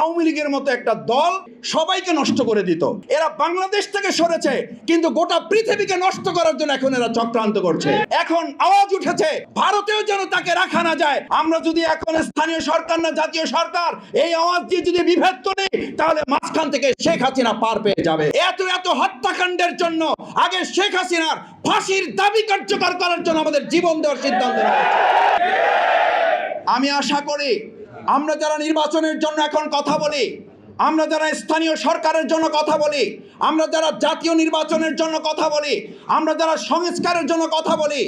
আওয়ামী লীগের মতো একটা দল সবাইকে নষ্ট করে দিত। এরা বাংলাদেশ থেকে সরেছে, কিন্তু গোটা পৃথিবীকে নষ্ট করার জন্য এখন এরা চক্রান্ত করছে। এখন আওয়াজ উঠেছে, ভারতেও যেন তাকে রাখা না যায়। আমরা যদি এখন স্থানীয় সরকার না, জাতীয় সরকার, এই আওয়াজ দিয়ে যদি বিভেদ তুলি, তাহলে মাঝখান থেকে শেখ হাসিনা পার পেয়ে যাবে। এত এত হত্যাকাণ্ডের জন্য আগে শেখ হাসিনার ফাঁসির দাবি কার্যকর করার জন্য আমাদের জীবন দেওয়ার সিদ্ধান্ত আমি আশা করি আমরা যারা নির্বাচনের জন্য এখন কথা বলি, আমরা যারা স্থানীয় সরকারের জন্য কথা বলি, আমরা যারা জাতীয় নির্বাচনের জন্য কথা বলি, আমরা যারা সংস্কারের জন্য কথা বলি,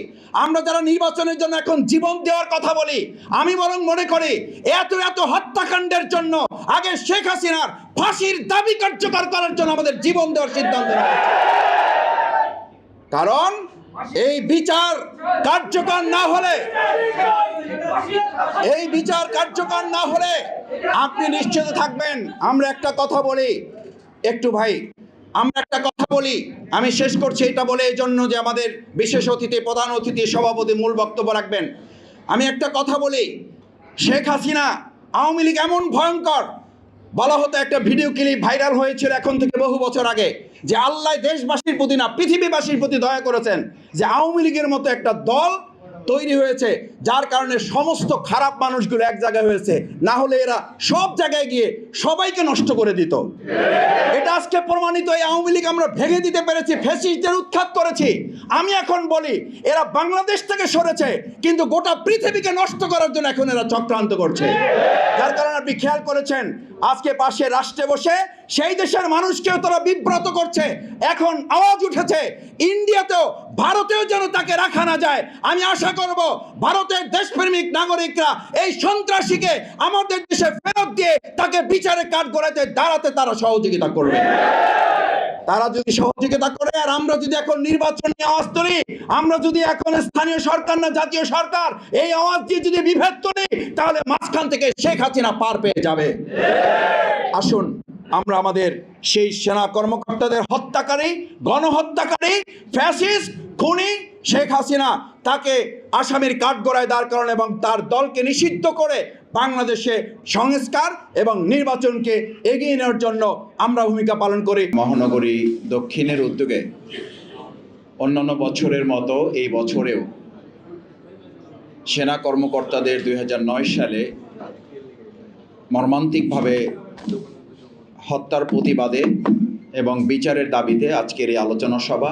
আমরা যারা নির্বাচনের জন্য এখন জীবন দেওয়ার কথা বলি, আমি বরং মনে করি এত এত হত্যাকাণ্ডের জন্য আগে শেখ হাসিনার ফাঁসির দাবি কার্যকর করার জন্য আমাদের জীবন দেওয়ার সিদ্ধান্ত কারণ এই বিচার কার্যকর না হলে এই বিচার কার্যকর না হলে আপনি নিশ্চিত থাকবেন। আমরা একটা কথা বলি। একটু ভাই, আমরা একটা কথা বলি। আমি শেষ করছি এটা বলে এই জন্য যে আমাদের বিশেষ অতিথি, প্রধান অতিথি, সভাপতি মূল বক্তব্য রাখবেন। আমি একটা কথা বলি। শেখ হাসিনা আওয়ামী লীগ এমন ভয়ঙ্কর। বলা হতো একটা ভিডিও ক্লিপ ভাইরাল হয়েছিল এখন থেকে বহু বছর আগে যে আল্লাহ দেশবাসীর প্রতি না, পৃথিবীবাসীর প্রতি দয়া করেছেন যে আওয়ামী লীগের মতো একটা দল তৈরি হয়েছে, যার কারণে সমস্ত খারাপ মানুষগুলো এক জায়গায় হয়েছে। না হলে এরা সব জায়গায় গিয়ে সবাইকে নষ্ট করে দিত। এটা আজকে প্রমাণিত, এই আওয়ামী লীগ আমরা ভেঙে দিতে পেরেছি ফেসিস্টদের উৎখাত করেছি। আমি এখন বলি, এরা বাংলাদেশ থেকে সরেছে, কিন্তু গোটা পৃথিবীকে নষ্ট করার জন্য এখন এরা চক্রান্ত করছে। যার কারণে আপনি খেয়াল করেছেন, আজকে পাশে রাষ্ট্রে বসে সেই দেশের মানুষকেও তারা বিব্রত করছে। এখন আওয়াজ উঠেছে, ইন্ডিয়াতেও ভারতেও যেন তাকে রাখা না যায়। আমি আশা করব ভারতের দেশপ্রেমিক নাগরিকরা এই সন্ত্রাসীকে আমাদের দেশে ফেরত দিয়ে তাকে বিচারে কাঠ গড়াতে, দাঁড়াতে তারা সহযোগিতা করবে। তারা যদি সহযোগিতা করে, আর আমরা যদি এখন নির্বাচন নিয়ে আওয়াজ তুলি, আমরা যদি এখন স্থানীয় সরকার না জাতীয় সরকার, এই আওয়াজ দিয়ে যদি বিভেদ তুলি, তাহলে মাঝখান থেকে শেখ হাসিনা পার পেয়ে যাবে। আসুন আমরা আমাদের সেই সেনা কর্মকর্তাদের হত্যাকারী, গণহত্যাকারী ফ্যাসিস খুনি শেখ হাসিনা তাকে আসামির কাঠগড়ায় দাঁড় করানো এবং তার দলকে নিষিদ্ধ করে বাংলাদেশে সংস্কার এবং নির্বাচনকে এগিয়ে নেওয়ার জন্য আমরা ভূমিকা পালন করি। মহানগরী দক্ষিণের উদ্যোগে অন্যান্য বছরের মতো এই বছরেও সেনা কর্মকর্তাদের দুই হাজার নয় সালে মর্মান্তিকভাবে হত্যার প্রতিবাদে এবং বিচারের দাবিতে আজকের এই আলোচনা সভা।